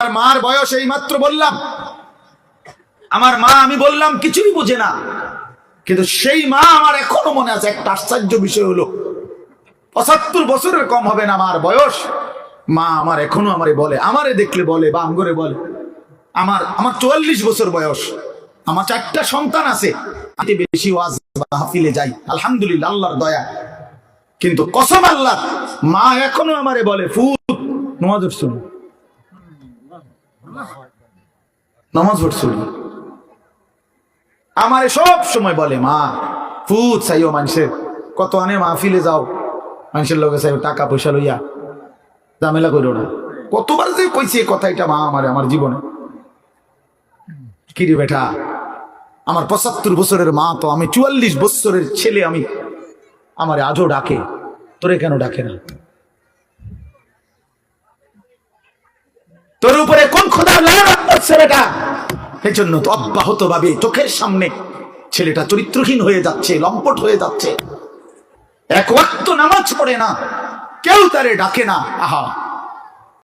আমার মার বয়স এই মাত্র বললাম। আমার মা আমি বললাম, কিছুই বুঝে না। কিন্তু সেই মা আমার এখনও মনে আছে, একটা আশ্চর্য বিষয় হলো, পঁচাত্তর বছরের কম হবে না আমার বয়স। মা আমার এখনও আমারে বলে, আমারে দেখলে বলে, বা আমগরে বলে, আমার আমার চুয়াল্লিশ বছর বয়স, আমার চারটা সন্তান আছে। আমি বেশি ওয়াজ বা হাফিলে যাই, আলহামদুলিল্লাহ, আল্লাহর দয়া। কিন্তু কসম আল্লাহ, মা এখনও আমারে বলে ফুট নমাজ পড়ছুন নামাজ পড়ছুন আমারে সব সময় বলে, মা ফুট চাইও মানুষের। কত আনে মাহফিলে যাও। মানুষের লগে চাইও টাকা পয়সা লইয়া। ঝামেলা করো না। কতবার যে কইছে কথা, এটা মা আমারে, আমার জীবনে। কিরে বেটা, আমার পঁচাত্তর বছরের মা তো আমি চুয়াল্লিশ বছরের ছেলে, আমি আমার আজও ডাকে। তোরে কেন ডাকে না? তোর উপরে কোন খোদা লাগাত ছেলেটা? এই জন্য তো অব্যাহত ভাবে চোখের সামনে ছেলেটা চরিত্রহীন হয়ে যাচ্ছে, লম্পট হয়ে যাচ্ছে। এক ওয়াক্ত নামাজ পড়ে না, কেউ তারে ডাকে না। আহা